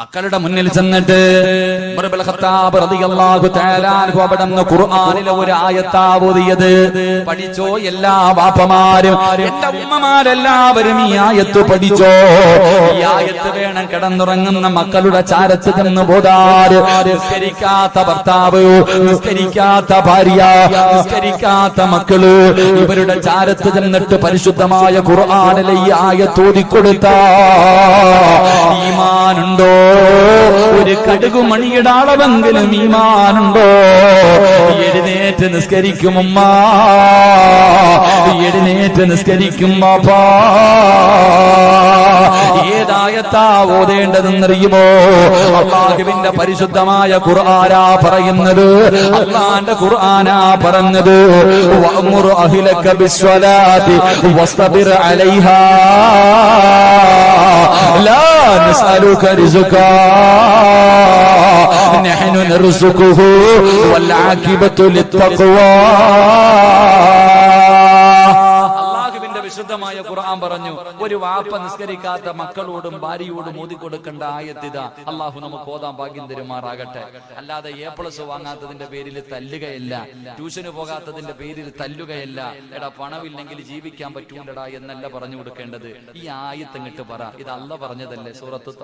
മക്കളുടെ മുന്നിൽ ചെന്നിട്ട് ഖുർആനിലെ ഒരു ആയത്താ ഓതിയത്. പഠിച്ചോ എല്ലാ വാപ്പമാരും എന്റെ ഉമ്മമാരെല്ലാവരും ഈ ആയത്ത് പഠിച്ചോ. ഈ ആയത്ത് വേണം കിടന്നുറങ്ങുന്ന മക്കളുടെ ചാരത്ത് ചെന്ന് പോതാര് നിസ്കരിക്കാത്ത ഭർത്താവ് നിസ്കരിക്കാത്ത ഭാര്യ നിസ്കരിക്കാത്ത മക്കൾ ഇവരുടെ ചാരത്ത് ചെന്നിട്ട് പരിശുദ്ധമായ ഖുർആനിലെ ഈ ആയത്ത് ഓതിക്കൊടുത്ത. ഈമാനുണ്ടോ? ഒരു കടുകു മണിയിടാളവെങ്കിലും ഈമാനുണ്ടോ? എഴുന്നേറ്റ് നിസ്കരിക്കും ഉമ്മ. എഴുന്നേറ്റ് നിസ്കരിക്കും ബാപ്പാ. ഏതായത്താ ഓതേണ്ടതെന്നറിയുമോ? അള്ളാഹുവിന്റെ പരിശുദ്ധമായ ഖുർആാനാ പറയുന്നത്. അള്ളാന്റെ ഖുർആാനാ പറഞ്ഞത്. അഹിലക്ക വിശ്വലാതി വസ്തബിർ അലൈഹാ. نسألك رزقا. نحن نرزقه والعاقبة للتقوى. വിശുദ്ധമായ ഖുർആൻ പറഞ്ഞു ഒരു വാപ്പ നിസ്കരിക്കാത്ത മക്കളോടും ഭാര്യയോടും ഓതി കൊടുക്കേണ്ട ആയത്തിത. അള്ളാഹു നമുക്ക് ഓതാൻ ഭാഗ്യം തരുമാറാകട്ടെ. അല്ലാതെ എ പ്ലസ് വാങ്ങാത്തതിന്റെ പേരിൽ തല്ലുകയല്ല. ട്യൂഷന് പോകാത്തതിന്റെ പേരിൽ തല്ലുകയല്ല. എടാ പണമില്ലെങ്കിൽ ജീവിക്കാൻ പറ്റൂണ്ടടാ എന്നല്ല പറഞ്ഞു കൊടുക്കേണ്ടത്. ഈ ആയത്ത് ഇങ്ങോട്ട് പറ. ഇത് അല്ല പറഞ്ഞതല്ലേ സൂറത്ത്.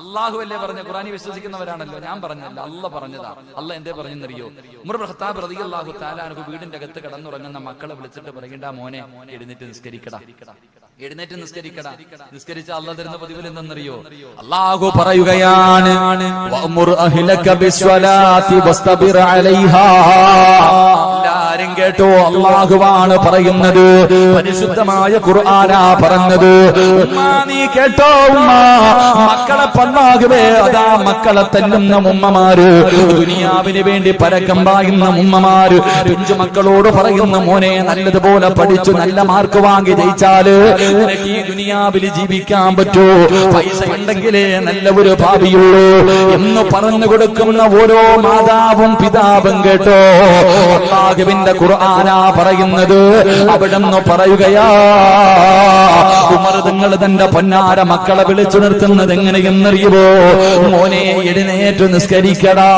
അള്ളാഹു അല്ലേ പറഞ്ഞ ഖുറാനി വിശ്വസിക്കുന്നവരാണല്ലോ. ഞാൻ പറഞ്ഞല്ല അല്ല പറഞ്ഞതാ. അല്ല എന്തേ പറഞ്ഞെന്നറിയോ? ഉമർ ഇബ്നു ഖത്താബ് അള്ളാഹു അൻഹു വീടിന്റെ അകത്ത് കടന്നുറങ്ങുന്ന മക്കളെ വിളിച്ചിട്ട് പറയണ്ട മോനെ എഴുന്നേറ്റ് നിസ്കരിക്കടാ. എഴുന്നേറ്റ് നിസ്കരിക്കടാ. നിസ്കരിച്ച അല്ല തരുന്ന പതിവിൽ എന്തെന്നറിയോ അള്ളാഹു പറയുകയാണ് എല്ലാരും കേട്ടോ. അള്ളാഹുവാണ് പറയുന്നത്. പരിശുദ്ധമായ ഖുർആനാ പറഞ്ഞത്. നീ കേട്ടോ ഉമ്മ. മക്കളെ പന്നാകുവേ അതാ മക്കളെ തല്ലുന്ന ഉമ്മമാര്. ദുനിയാവിന് വേണ്ടി പരക്കം പായുന്ന ഉമ്മമാര്. പിഞ്ചു മക്കളോട് പറയുന്ന മോനെ നല്ലതുപോലെ പഠിച്ചു നല്ല മാർക്ക് വാങ്ങി ജയിച്ചാൽ നിനക്ക് ഈ ദുനിയാവിൽ ജീവിക്കാൻ പറ്റൂ. പൈസ ഉണ്ടെങ്കിലേ നല്ല ഒരു ഭാവിയുള്ളൂ എന്ന് പറഞ്ഞു കൊടുക്കുന്ന ഓരോ മാതാവും പിതാവും കേട്ടോ. അള്ളാഹുവിന്റെ ഖുർആനാ പറയുന്നത്. അവിടെന്ന് പറയുകയാ. ഉമർ നിങ്ങൾ തന്റെ പൊന്നാര മക്കളെ വിളിച്ചു നിർത്തുന്നത് എങ്ങനെയെന്നറിയുമോ മോനെ എഴുന്നേറ്റ് നിസ്കരിക്കടാ.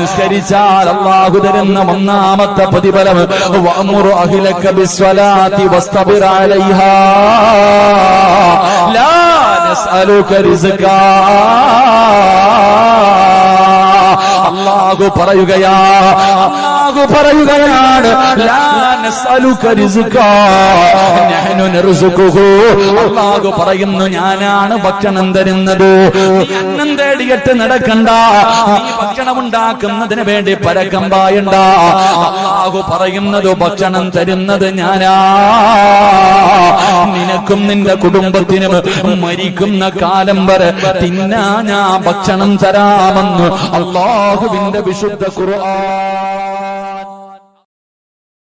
നിസ്കരിച്ചാൽ അള്ളാഹു തരുന്ന ഒന്നാമത്തെ പ്രതിഫലം വഅമുറു അഹ്ലക ബിസ്വലാത്തി വസ്തബിർ അലൈഹാ. ലാ അള്ളാഹു പറയുകയാ അള്ളാഹു പറയുകയാണ് അള്ളാഹു പറയുന്നു ഞാനാണ് ഭക്ഷണം തരുന്നത്. അന്നം തേടിയിട്ട് നടക്കണ്ട. ഭക്ഷണം ഉണ്ടാക്കുന്നതിന് വേണ്ടി പരക്കം പായണ്ട. അള്ളാഹു പറയുന്നത് ഭക്ഷണം തരുന്നത് ഞാനാ. നിനക്കും നിന്റെ കുടുംബത്തിനും മരിക്കുന്ന കാലം വരെ തിന്നാ ഞാൻ ഭക്ഷണം തരാമെന്ന് അള്ളാഹുവിന്റെ വിശുദ്ധ ഖുർആൻ.